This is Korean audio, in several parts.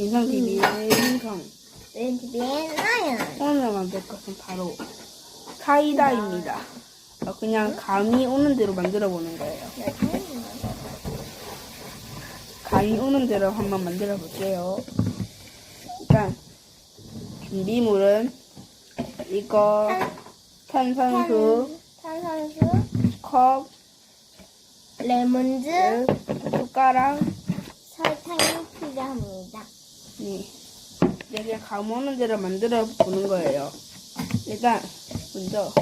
민성 TV의 민성. 렌즈비엔 라이언. 오늘 만들 것은 바로 사이다입니다. 어, 그냥 감이 오는 대로 만들어 보는 거예요. 감이 오는 대로 한번 만들어 볼게요. 일단 준비물은 이거 탄산수, 탄산수, 컵, 레몬즙, 숟가락, 설탕이 필요합니다. 네. 이렇게 감 오는 대로 만들어 보는 거예요. 일단 먼저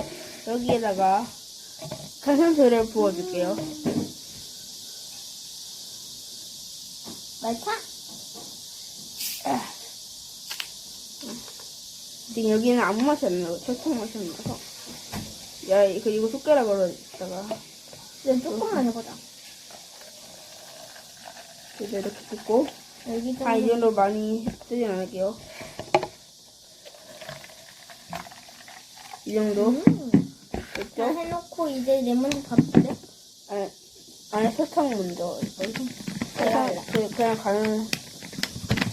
여기에다가 탄산수를 부어줄게요. 말차? 지금 여기는 아무 맛이 안 나고 설탕 맛이 안 나서 야 그리고 숟가락으로 있다가 네, 조금만 해보자. 이제 이렇게 붓고. 아 이 정도 많이 쓰진 않을게요 이 정도 음. 자, 됐죠? 해놓고 이제 레몬즙 바르래? 아니, 아니 설탕 먼저 설탕 알아. 그- 그냥 가는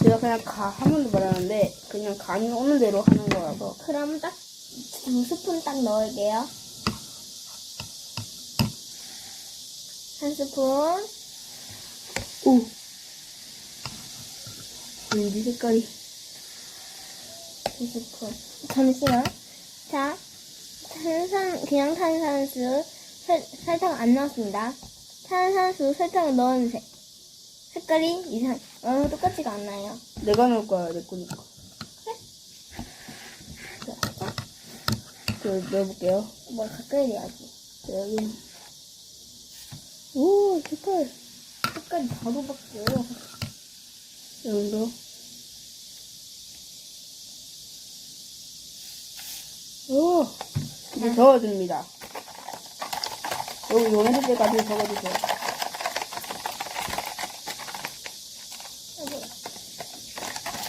제가 그냥 가 한 번도 말하는데 그냥 간이 오는 대로 하는 거라서 그럼 딱 두 스푼 딱 넣을게요. 한 스푼. 오 왠지 색깔이 두 스푼. 잠시만. 자, 탄산, 그냥 탄산수, 설, 설탕 안 넣었습니다. 탄산수, 설탕을 넣은 색. 색깔이 이상, 어, 똑같지가 않나요? 내가 넣을 거야 내 거니까 자, 저 넣어볼게요 뭐 가까이 돼야지. 여기 오 색깔 색깔이 바로 바뀌어요. 이 정도 오 이제 저어줍니다 여기 요네를 때까지 저어주세요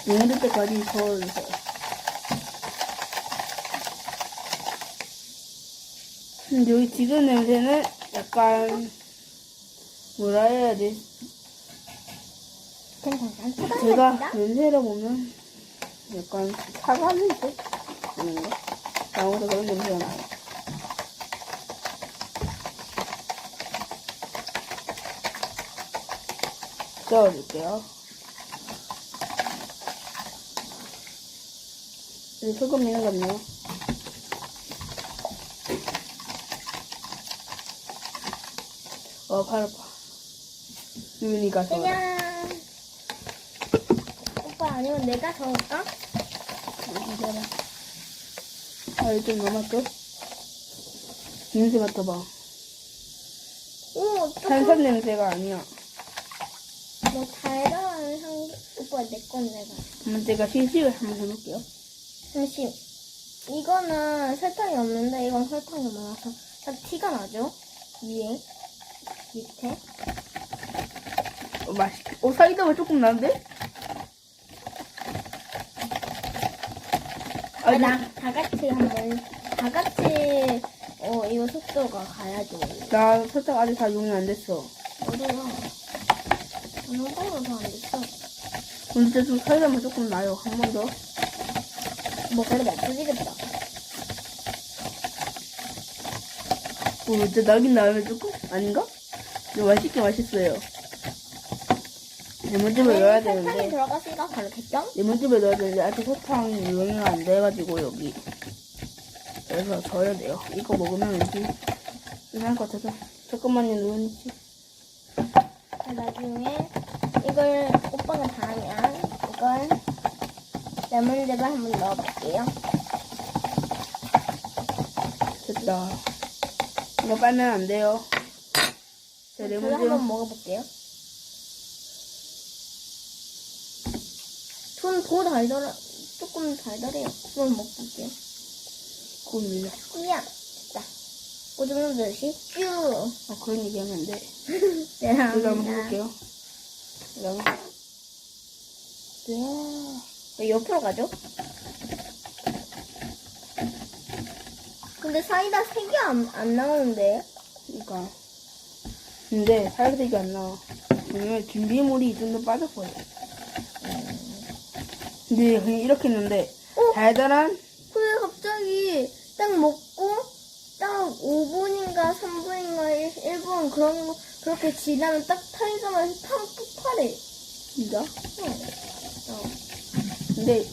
요네를 때까지 저어주세요 근데 여기 지금 냄새는 약간 뭐라 해야 돼. 제가. 냄새를 보면 약간 사과 냄새 아무도 그런 냄새가 나요. 넣어줄게요. 여기 소금 있는 거 없네요. 어, 팔 아파. 유민이가 서 그냥 오빠 아니면 내가 저을까? 기다려. 아, 이거 좀 남았죠? 냄새 맡아봐. 오, 탄산 냄새가 아니야. 뭐 달달한 향. 오빠 내건 내가. 한번 제가 시식을 한번 해볼게요. 잠시. 이거는 설탕이 없는데 이건 설탕이 많아서 딱 티가 나죠? 위에 밑에. 어, 맛있, 어, 사이다가 조금 나는데? 아, 아니, 나, 다 같이 한번, 다 같이, 어, 이거 속도가 가야죠. 나 설탕 아직 다 용이 안 됐어. 어디가? 너무 빨라서 안 됐어. 근데 좀 사이다만 조금 나요. 한 번 더. 뭐, 그래도 없어지겠다. 어, 이제 나긴 나면 조금? 아닌가? 이거 맛있게 맛있어요. 레몬즙을 넣어야 설탕이 되는데. 들어갔으니까? 레몬즙을 넣어야 되는데 아직 설탕이 용이가 안 돼가지고 여기 그래서 져야 돼요 이거 먹으면 왠지 이상할 것 같아서 잠깐만요 누원씨 자, 나중에 이걸 오빠가 다 하면 이걸 레몬즙을 한번 넣어볼게요. 됐다 이거 빨면 안 돼요 자 저도 한번 레몬즙 먹어볼게요. 전더 달달해, 조금 달달해요. 한번 먹어볼게요. 굽니다 그냥, 자, 오줌 넣듯이 쭉. 아 그런 얘기 하면 안 돼. 네, 이거 한번 이거 한번 이야 왜 옆으로 가죠? 근데 사이다 색이 안, 안 나오는데? 그니까. 근데 살색이 안 나와. 왜냐면 준비물이 좀 더 빠졌어요 근데 그냥 이렇게 했는데 어? 달달한 그래 갑자기 딱 먹고 딱 5분인가 3분인가 1 분 그런 거 그렇게 지나면 딱 타이저만 팡 폭발해. 진짜? 응. 어. 근데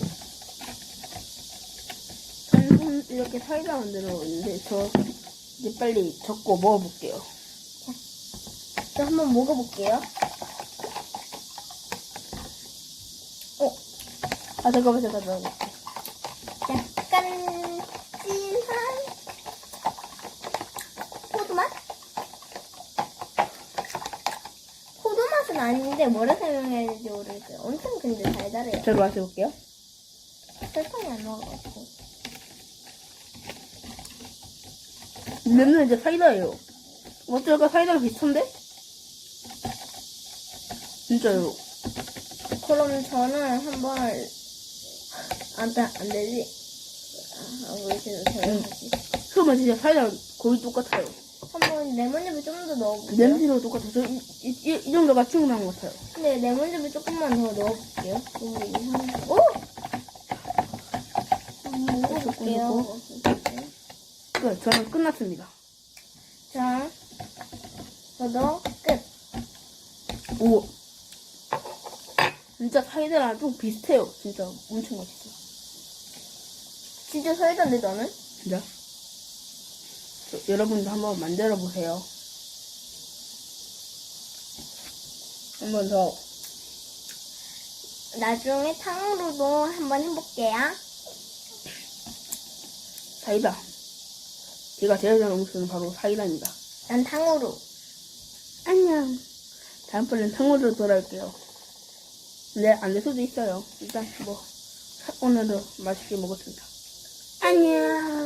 저는 이렇게 사이다 만들어 있는데 저 이제 빨리 적고 먹어볼게요. 저 한번 먹어볼게요. 아 잠깐만 잠깐만. 약간 진한 포도맛? 포도맛은 아닌데 뭐라 설명해야 될지 모르겠어요. 엄청 근데 달달해요. 저도 마셔볼게요. 설탕이 안 넣어가지고. 냄새는 이제 사이다예요. 어쩔까 사이다랑 비슷한데? 진짜요. 그럼 저는 한번 안, 돼- 안 되지? 아, 아무래도 돼야지. 그러면 진짜 사이다랑 거의 똑같아요. 한번 레몬즙을 좀 더 넣어볼게요. 냄새도 똑같아요. 저 이, 이, 이, 이 정도가 충분한 것 같아요. 근데 레몬즙을 조금만 더 넣어볼게요. 이상해. 오! 한번 먹어볼게요. 끝. 저는 끝났습니다. 자, 저도 끝. 오. 진짜 사이다랑 좀 비슷해요. 진짜 엄청 맛있어. 진짜 사이다인데 나는? 진짜? 저- 여러분도 한번 만들어 보세요. 한번 더. 나중에 탕후루도 한번 해볼게요. 사이다. 제가 제일 좋아하는 음식은 바로 사이다입니다. 난 탕후루. 안녕. 다음번엔 탕후루로 돌아올게요. 근데 안될 수도 있어요. 일단 뭐 오늘도 맛있게 먹었습니다. 안녕.